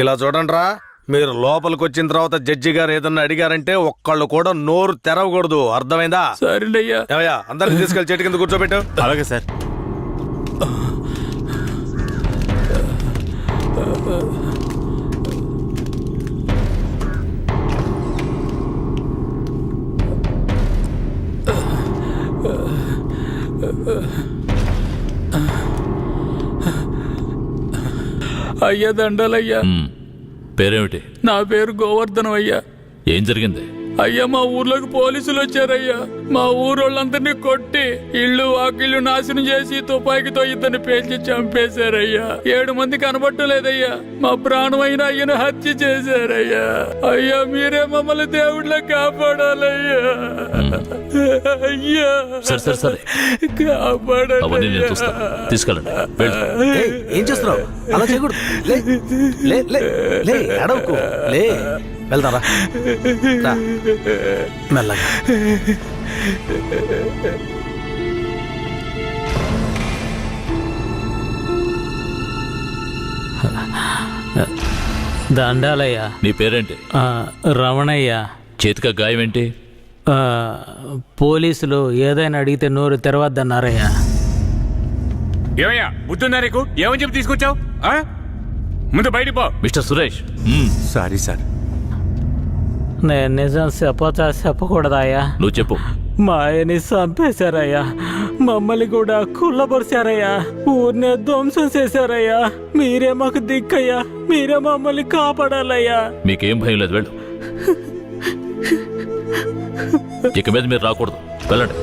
ఇలా చూడండి రా మీరు లోపలికి వచ్చిన తర్వాత జడ్జి గారు ఏదన్నా అడిగారంటే ఒక్కళ్ళు కూడా నోరు తెరవకూడదు. అర్థమైందా? సరేనయ్యా. ఏమయ్యా అందరికి తీసుకెళ్ళి చెట్టు కింద కూర్చోబెట్టు అలాగే సార్. అయ్యా దండలయ్యా. పేరేమిటి? నా పేరు గోవర్ధనం అయ్యా ఏం జరిగింది? అయ్యా మా ఊర్లోకి పోలీసులు వచ్చారయ్యా. మా ఊరోళ్ళందరినీ కొట్టి ఇళ్ళు వాకిళ్ళు నాశనం చేసి తుపాకీతో ఇద్దరిని పేల్చి చంపేశారయ్యా. ఏడు మంది కనబట్టలేదయ్యా. మా ప్రాణమైన అయ్యను హత్య చేశారయ్యా. అయ్యా మీరే మమ్మల్ని దేవుళ్ళ కాపాడాలయ్యా. అయ్యా. సరే సరే సరే. అవన్నీ నేను చూస్తాను కాపాడాలయ్యా. తీసుకెళ్ళండి. వెళ్ళు. ఏయ్, ఏం చేస్తున్నావు? అలా చేయకూడదు. లే లే లే లే అడవకు. లే. వెళ్తారా రా. మెల్లగా. దండాలయ్య. నీ పేరేంటి? ఆ, రమణయ్య. చేతిక గాయం ఏంటి ఆ, పోలీసులు ఏదైనా అడిగితే నోరు తెరవద్దన్నారయ్యా. ఏమయ్యా బుద్ధుందా నీకు? ఏమని చెప్పి తీసుకొచ్చావు? ముందు బయటికి పో. మిస్టర్ సురేష్. Sorry sir. నేను నిజం చెప్పచ్చా? చెప్పకూడదాయా నువ్వు చెప్పు. మా ఆయన్ని చంపేశారయ్యా. మమ్మల్ని కూడా కుళ్ళబరిచారయ్యా ఊరినే ధ్వంసం చేశారయ్యా. మీరే మాకు దిక్కయ్యా. మీరే మమ్మల్ని కాపాడాలయ్యా. మీకేం భయం లేదు వెళ్ళు. ఇక మీద మీరు రాకూడదు. వెళ్ళండి.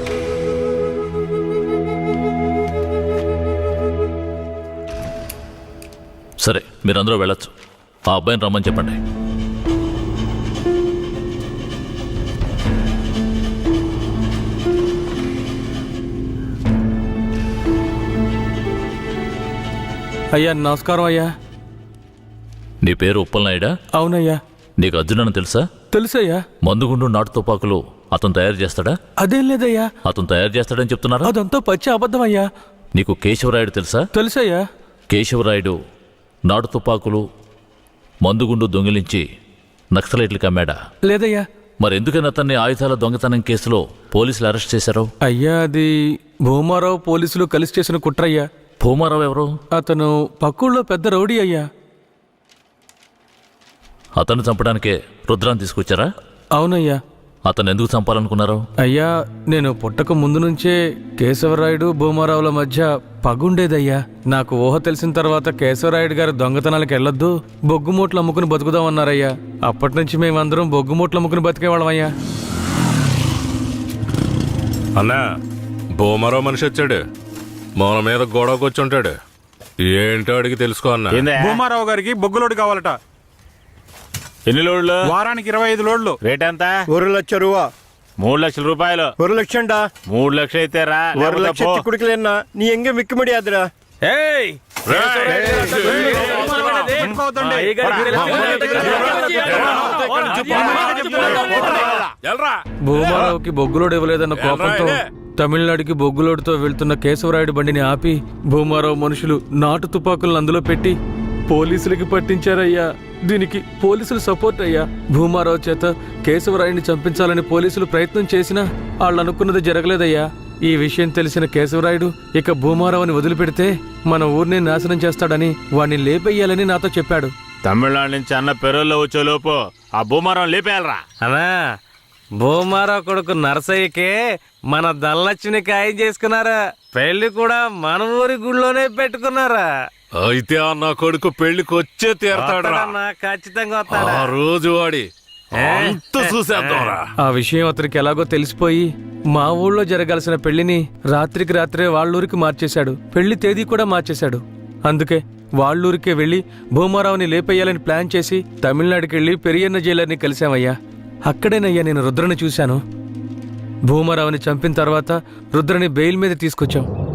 సరే మీరందరూ వెళ్ళొచ్చు. ఆ అబ్బాయిని రమ్మని చెప్పండి. అయ్యా నమస్కారం అయ్యా. నీ పేరు ఉప్పలనాయుడా అవునయ్యా. నీకు అర్జునని తెలుసా? తెలుసయ్యా. మందుగుండు నాటు తుపాకులు అతను తయారు చేస్తాడా? అదేం లేదయ్యా. అతను తయారు చేస్తాడని చెప్తున్నారా? అదంతా పచ్చి అబద్ధమయ్యా. నీకు కేశవరాయుడు తెలుసా? తెలుసయ్యా. కేశవరాయుడు నాటు తుపాకులు మందుగుండు దొంగిలించి నక్సలైట్లకు అమ్మాడా? లేదయ్యా. మరి ఎందుకని అతన్ని ఆయుధాల దొంగతనం కేసులో పోలీసులు అరెస్ట్ చేశారు? అయ్యా అది భూమారావు పోలీసులు కలిసి చేసిన కుట్రయ్యా. భూమారావు ఎవరు? అతను పక్కుళ్ళో పెద్ద రౌడీ అయ్యా. అతన్ని చంపడానికే రుద్రాన్ని తీసుకొచ్చారా? అవునయ్యా. అతను ఎందుకు చంపాలనుకున్నారు? అయ్యా నేను పుట్టక ముందు నుంచే కేశవరాయుడు భూమారావుల మధ్య పగుండేదయ్యా. నాకు ఊహ తెలిసిన తర్వాత కేశవరాయుడు గారి దొంగతనాలకు వెళ్ళొద్దు బొగ్గుమూట్లు అమ్ముకుని బతుకుదామన్నారయ్యా. అప్పటి నుంచి మేమందరం బొగ్గుమూట్లు అమ్ముకుని బతికేవాళ్ళమయ్యా అన్నా భూమరో మనిషి వచ్చాడు. మన మీద గొడవకొచ్చుంటాడు ఏంటో అడిగి తెలుసుకో అన్న. భూమారావు గారికి బొగ్గులోడు కావాలట. ఎన్ని లోడ్లు? వారానికి ఇరవై ఐదు లోడ్లు. రేట్ ఎంత? ఒక లక్ష రూపా మూడు లక్షల రూపాయలు. ఒక లక్ష మూడు లక్షలు అయితే రా ఒక లక్ష నీ ఎంగే మిక్కి ముడియాదురా భూమారావుకి బొగ్గులోడు ఇవ్వలేదన్న కోపంతో తమిళనాడుకి బొగ్గులోడుతో వెళ్తున్న కేశవరాయుడు బండిని ఆపి భూమారావు మనుషులు నాటు తుపాకులను అందులో పెట్టి పోలీసులకి పట్టించారయ్యా. దీనికి పోలీసులు సపోర్ట్ అయ్యా. భూమారావు చేత కేశవరాయుడిని చంపించాలని పోలీసులు ప్రయత్నం చేసినా వాళ్ళు అనుకున్నది జరగలేదయ్యా. ఈ విషయం తెలిసిన కేశవరాయుడు ఇక భూమారావుని వదిలిపెడితే మన ఊరిని నాశనం చేస్తాడని వాణ్ణి లేపెయ్యాలని నాతో చెప్పాడు. తమిళనాడు నుంచి అన్న పెరోల్లో వచ్చే లోపు ఆ భూమారం లేపేయాలరా. అనా భూమారావు కొడుకు నరసయ్యకే మన ధనలక్ష్మిని ఖాయం చేసుకున్నారా? పెళ్ళి కూడా మన ఊరి గుళ్ళోనే పెట్టుకున్నారా? అయితే ఆ నా కొడుకు పెళ్ళికి వచ్చే తీరతాడురా. వస్తాడన్నా, ఖచ్చితంగా వస్తాడా? ఆ రోజు వాడి అంత చూసేద్దాంరా. ఆ విషయం అతనికి ఎలాగో తెలిసిపోయి మా ఊళ్ళో జరగాల్సిన పెళ్ళిని రాత్రికి రాత్రే వాళ్ళూరికి మార్చేశాడు. పెళ్ళి తేదీ కూడా మార్చేశాడు. అందుకే వాళ్ళూరికే వెళ్ళి భూమారావుని లేపేయాలని ప్లాన్ చేసి తమిళనాడుకి వెళ్ళి పెరియన్న జైలర్ని కలిశామయ్యా. అక్కడేనయ్యా నేను రుద్రని చూశాను. భూమారావుని చంపిన తర్వాత రుద్రని బెయిల్ మీద తీసుకొచ్చాం.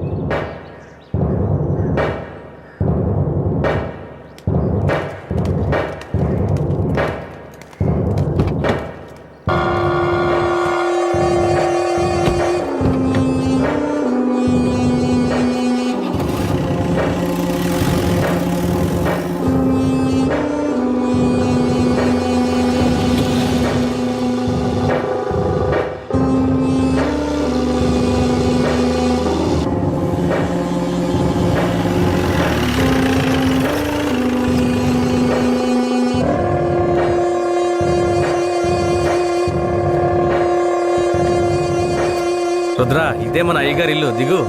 మన అయ్యగారి ఇల్లు. దిగు.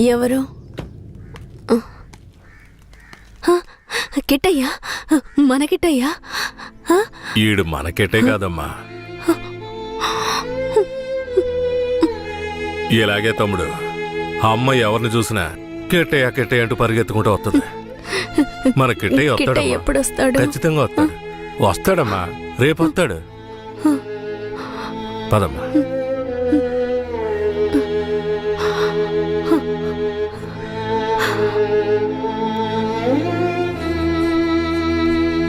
ఎవరు? హ, కిట్టయ్యా? మన కిట్టయ్యా? ఈడు మనకెట్టే కాదమ్మా. ఇలాగే తమ్ముడు అమ్మ ఎవరిని చూసినా కెట్టయ్య కెట్టయ్య అంటూ పరిగెత్తుకుంటూ వస్తుంది. మన కిట్టయ్య వస్తాడు ఖచ్చితంగా వస్తాడు. వస్తాడమ్మా. రేపు వస్తాడు. పదమ్మా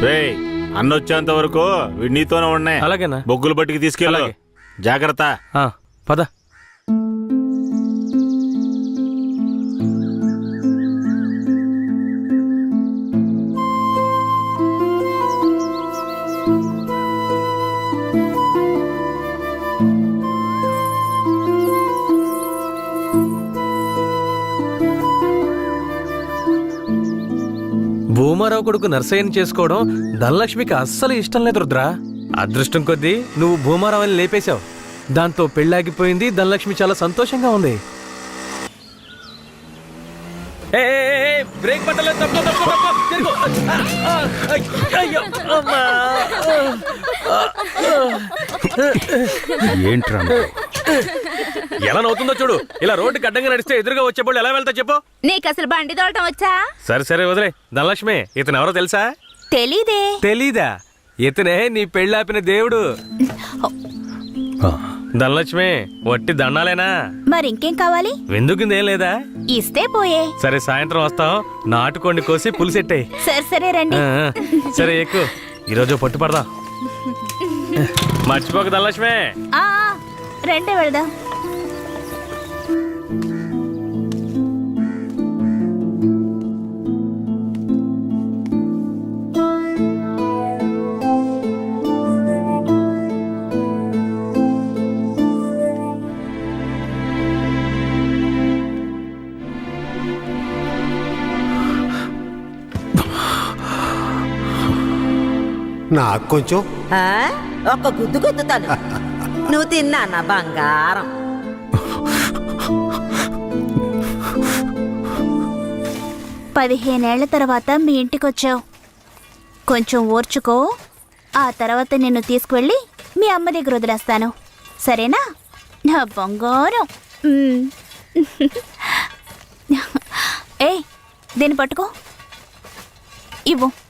రే అన్న వచ్చేంత వరకు వీడు నీతోనే ఉన్నాయి అలాగేనా? బొగ్గులు బట్టికి తీసుకెళ్ళు. అలాగే. జాగ్రత్త. పద. భూమారావు కొడుకు నర్సయ్యని చేసుకోవడం ధనలక్ష్మికి అస్సలు ఇష్టం లేదు రుద్రా. అదృష్టం కొద్దీ నువ్వు భూమారావుని లేపేశావు. దాంతో పెళ్ళాగిపోయింది ధనలక్ష్మి చాలా సంతోషంగా ఉంది. ఏ, ఏ, బ్రేక్ పట్టలేదు. తప్పుకో, తప్పుకో, తప్పుకో, తిరుగు. అయ్యో, అమ్మా. ఏంట్రా ఎలా నవ్వుతుందో చూడు. ఇలా రోడ్డుకి అడ్డంగా నడిస్తే ఎదురుగా వచ్చేప్పుడు ఎలా వెళ్తా చెప్పు. నీకు అసలు బండి తోడటం వచ్చా? సరే సరే వదిలే. ధనలక్ష్మి ఇతను ఎవరో తెలుసా? తెలీదే. తెలీదా? ఇతనే నీ పెళ్ళాపిన దేవుడు. ధనలక్ష్మి వట్టి దండాలేనా? మరి ఇంకేం కావాలి? వెందుకుందేం లేదా? ఇస్తే పోయే. సరే సాయంత్రం వస్తాం. నాటుకోండి కోసి పులిసెట్టాయి సరే సరే రండి. సరే ఎక్కువ ఈరోజు పట్టు పడదాం. మర్చిపోక ధనలక్ష్మి. రండి వెళదాం. నాకు కొంచెం. ఆ? ఒక్క గుద్దు గుద్దుతాను. నువ్వు తిన్నా నా బంగారం. పదిహేనేళ్ళ తర్వాత మీ ఇంటికొచ్చావు. కొంచెం ఓర్చుకో. ఆ తర్వాత నిన్ను తీసుకువెళ్ళి మీ అమ్మ దగ్గర వదిలేస్తాను. సరేనా? నా బంగారం. ఏ దీన్ని పట్టుకో. ఇవ్వు.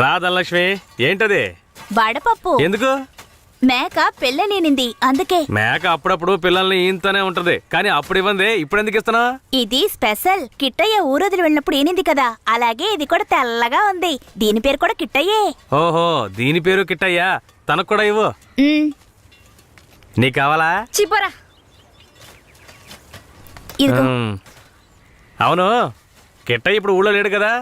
రా ధనలక్ష్మి ఏంటది? వడపప్పు. ఎందుకు? మేక పెళ్ళనేనింది అందుకే. మేక అప్పుడప్పుడు పిల్లల్ని ఈయంతోనే ఉంటది కానీ అప్పుడు ఇవ్వండి ఇప్పుడు ఎందుకు ఇస్తున్నా ఇది స్పెషల్. కిట్టయ్య ఊరొదిలి వెళ్ళినప్పుడు ఏనింది కదా అలాగే ఇది కూడా తెల్లగా ఉంది. దీని పేరు కూడా కిట్టయ్యే. ఓహో దీని పేరు కిట్టయ్యా తనకు కూడా ఇవ్వు. నీకు కావాలా? చిపోరా. అవును కిట్టయ్య ఇప్పుడు ఊళ్ళో లేడు కదా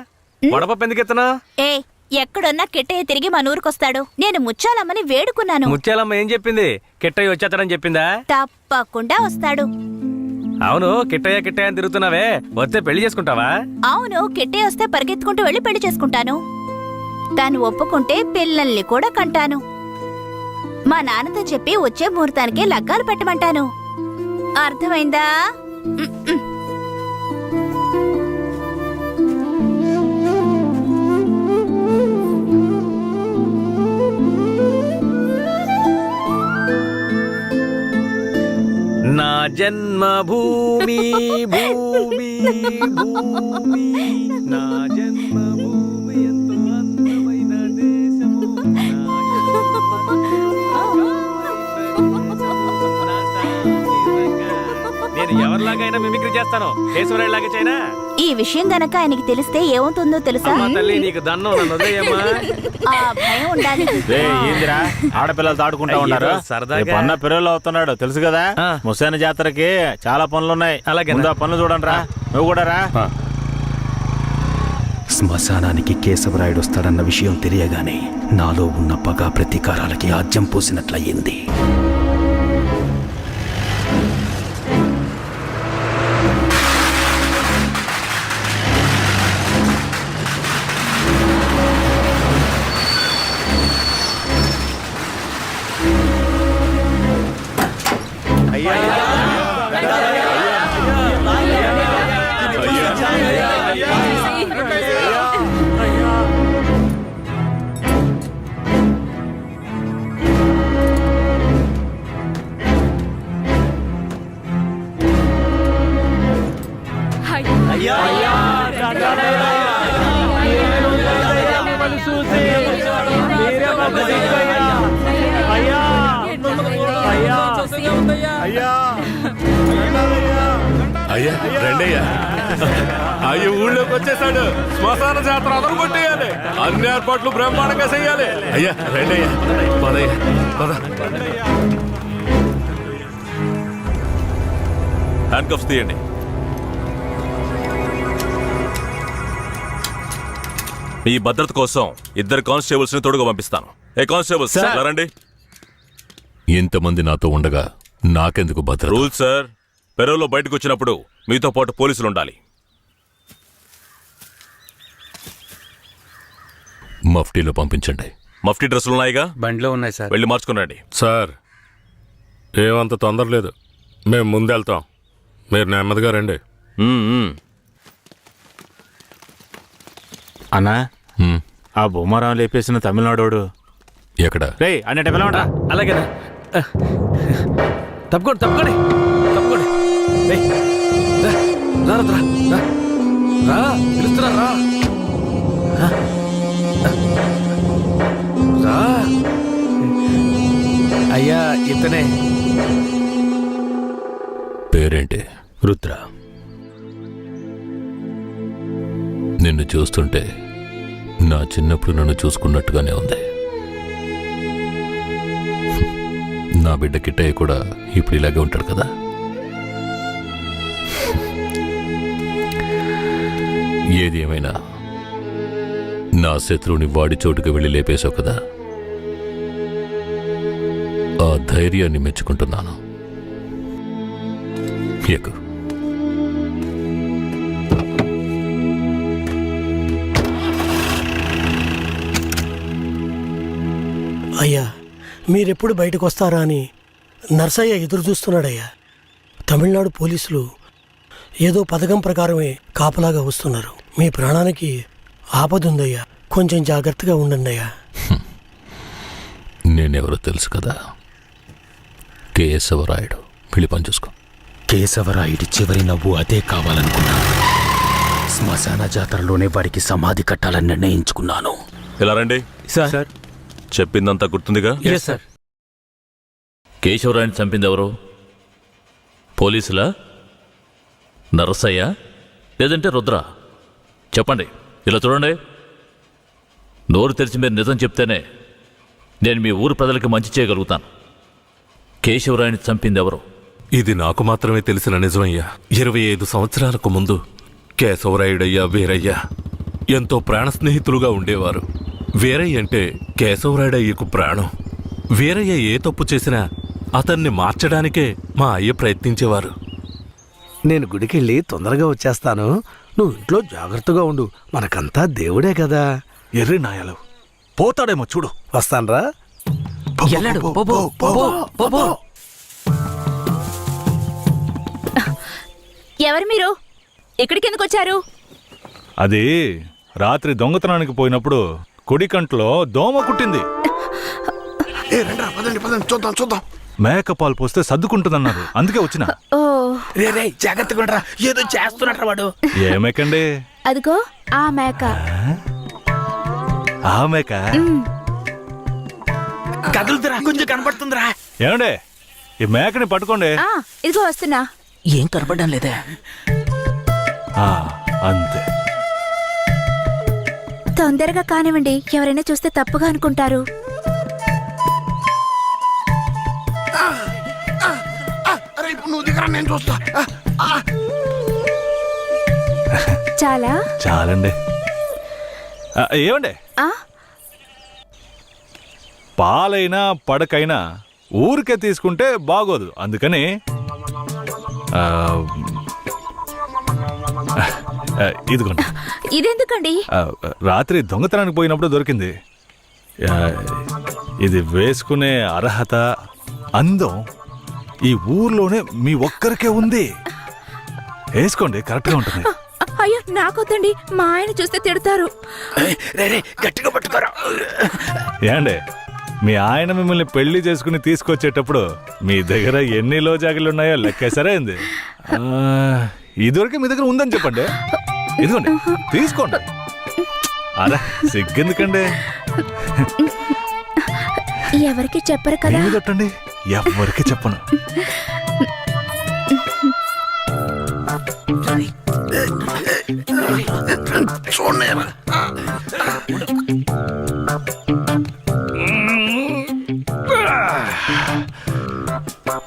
వడపప్పు ఎందుకు ఇస్తున్నా ఏ ఎక్కడున్నా కిట్టయ్య తిరిగి మన ఊరికొస్తాడు నేను ముచ్చాలమ్మని వేడుకున్నాను. ముత్యాలమ్మ ఏం చెప్పింది? కిట్టయ్య వచ్చేస్తాడని చెప్పిందా? తప్పకుండా వస్తాడు. అవును కిట్టయ్య కిట్టయ్య అని తిరుగుతున్నావే. వస్తే పెళ్ళి చేసుకుంటావా? అవును కిట్టయ్య వస్తే పరిగెత్తుకుంటూ వెళ్ళి పెళ్ళి చేసుకుంటాను. తాను ఒప్పుకుంటే పిల్లల్ని కూడా కంటాను. మా నాన్నతో చెప్పి వచ్చే ముహూర్తానికి లగ్గాలు పెట్టమంటాను. అర్థమైందా? జన్మభూమి భూమి భూమి. నా జన్మభూమి ఎంతో అందమైన దేశము. నా. నేను ఎవరిలాగైనా మిమిక్రీ చేస్తాను. కేశవరాయులాగా చైనా ఈ విషయం గనక ఆయనకి తెలిస్తే ఏమవుతుందో తెలుసా? తల్లి నీకు దన్నం నన్ను వదిలేయమ్మా. ఆ భయం ఉండాలి. రే ఏందిరా? ఆడపిల్లలు ఆడుకుంటా అయ్యో, ఉన్నారు. సరదాగా. రేపు అన్న పిల్లలు అవుతున్నాడు తెలుసు కదా? ఆ. ముసాని జాతరకి చాలా పనులు ఉన్నాయి అలాగేనా? ముందు ఆ పనులు చూడండి రా నువ్వు కూడా రా. శ్మశానానికి కేశవరాయుడు వస్తాడన్న విషయం తెలియగానే నాలో ఉన్న పగ ప్రతీకారాలకి ఆజ్యం పోసినట్లయింది. శ్మశాన జాతర అదలు కొట్టేయాలి అన్ని ఏర్పాట్లు బ్రహ్మాండంగా చేయాలి. అయ్యా రెండయ్యా. పదయ్యా పద. హ్యాండ్ కప్స్ తీయండి. మీ భద్రత కోసం ఇద్దరు కానిస్టేబుల్స్ని తోడుగా పంపిస్తాను. ఏ కానిస్టేబుల్స్ రండి. ఇంతమంది నాతో ఉండగా నాకెందుకు భద్రత? Rule sir. పెరవులో బయటకు వచ్చినప్పుడు మీతో పాటు పోలీసులు ఉండాలి. మఫ్టీలో పంపించండి. మఫ్టీ డ్రెస్సులు ఉన్నాయిగా? బండిలో ఉన్నాయి సార్. వెళ్ళి మార్చుకురండి సార్ ఏమంత తొందర లేదు. మేము ముందెళ్తాం. మీరు నెమ్మదిగా రండి. అన్నా హ్మ్, ఆ బొమ్మరావు లేపేసిన తమిళనాడోడు. ఎక్కడ? రే అన్నట్టు పిలవండ్రా అలాగేనా తప్పుకోండి తప్పుకోండి తప్పుకోండి. రా, రా, రా, రా. పిలుస్తున్నా రా. అయ్యా ఇతనే. పేరేంటి? రుద్ర. నిన్ను చూస్తుంటే నా చిన్నప్పుడు నన్ను చూసుకున్నట్టుగానే ఉంది. నా బిడ్డ కిట్టయ్య కూడా ఇప్పుడు ఇలాగే ఉంటాడు కదా? ఏది ఏమైనా నా శత్రువుని వాడి చోటుకు వెళ్ళి లేపేశావు కదా? ఆ ధైర్యాన్ని మెచ్చుకుంటున్నాను. అయ్యా మీరెప్పుడు బయటకు వస్తారా అని నర్సయ్య ఎదురు చూస్తున్నాడయ్యా తమిళనాడు పోలీసులు ఏదో పథకం ప్రకారమే కాపలాగా వస్తున్నారు. మీ ప్రాణానికి ఆపదుందయ్యా. కొంచెం జాగ్రత్తగా ఉండండి అయ్యా నేనెవరో తెలుసు కదా. కేశవరాయుడు. వెళ్ళి పని చూసుకో. కేశవరాయుడి చివరి నవ్వు అదే కావాలనుకున్నాను శ్మశాన జాతరలోనే వాడికి సమాధి కట్టాలని నిర్ణయించుకున్నాను. ఇలా రండి? సార్. చెప్పిందంతా గుర్తుందిగా? సార్ కేశవరాయని చంపింది ఎవరు పోలీసులా? నరసయ్య? లేదంటే రుద్ర? చెప్పండి. ఇలా చూడండి. నోరు తెరిచి మీరు నిజం చెప్తేనే నేను మీ ఊరు ప్రజలకి మంచి చేయగలుగుతాను. కేశవరాయని చంపింది ఎవరు ఇది నాకు మాత్రమే తెలిసిన నిజమయ్యా. ఇరవై ఐదు సంవత్సరాలకు ముందు కేశవరాయుడయ్యా వీరయ్య ఎంతో ప్రాణ స్నేహితులుగా ఉండేవారు. వీరయ్య అంటే కేశవరాయుడయ్యకు ప్రాణం. వీరయ్య ఏ తప్పు చేసినా అతన్ని మార్చడానికే మా అయ్య ప్రయత్నించేవారు. నేను గుడికెళ్ళి తొందరగా వచ్చేస్తాను. నువ్వు ఇంట్లో జాగ్రత్తగా ఉండు. మనకంతా దేవుడే కదా. ఎర్రి నాయలు పోతాడేమో చూడు. వస్తాన్రా. ఎవరు మీరు? ఇక్కడికి ఎందుకు వచ్చారు అది రాత్రి దొంగతనానికి పోయినప్పుడు కుడి కంట్లో దోమ కుట్టింది. చూద్దాం చూద్దాం. మేక పాలు పోస్తే సర్దుకుంటుందన్నారు. అందుకే వచ్చిన. రే జాగ్రత్తగా ఉండరా. ఏదో చేస్తున్నట్రా వాడు. ఏ మేకండి? అదిగో ఆ మేక. ఆ? మేక? కదులుతురా కొంచెం కనపడుతుందిరా. ఏమండే? ఈ మేకని పట్టుకోండి. ఆ ఇదిగో వస్తున్నా. ఏం కనపడడం లేదే? ఆ, అంతే. తొందరగా కానివ్వండి ఎవరైనా చూస్తే తప్పుగా అనుకుంటారు. నువ్వు దిగరా నేను చూస్తా చాలా? చాలండి. ఆ, ఏమండే? ఆ? పాలైనా పడకైనా ఊరికే తీసుకుంటే బాగోదు. అందుకని ఇదిగోండి. ఇదెందుకండి? రాత్రి దొంగతనానికి పోయినప్పుడు దొరికింది. ఇది వేసుకునే అర్హత అందం ఈ ఊర్లోనే మీ ఒక్కరికే ఉంది. వేసుకోండి కరెక్ట్గా ఉంటుంది. అయ్యో నాకొద్దండి. మా ఆయన చూస్తే తిడతారు. గట్టిగా పట్టుకోరా. ఏండి మీ ఆయన మిమ్మల్ని పెళ్ళి చేసుకుని తీసుకొచ్చేటప్పుడు మీ దగ్గర ఎన్ని లోజాగిలు ఉన్నాయో లెక్కేసరే ఆ, ఇదివరకే మీ దగ్గర ఉందని చెప్పండి. ఇదిగోండి తీసుకోండి. అరే సిగ్గెందుకండి? ఎవరికి చెప్పరు ఏమి కొట్టండి ఎవరికి చెప్పను. చూడండి.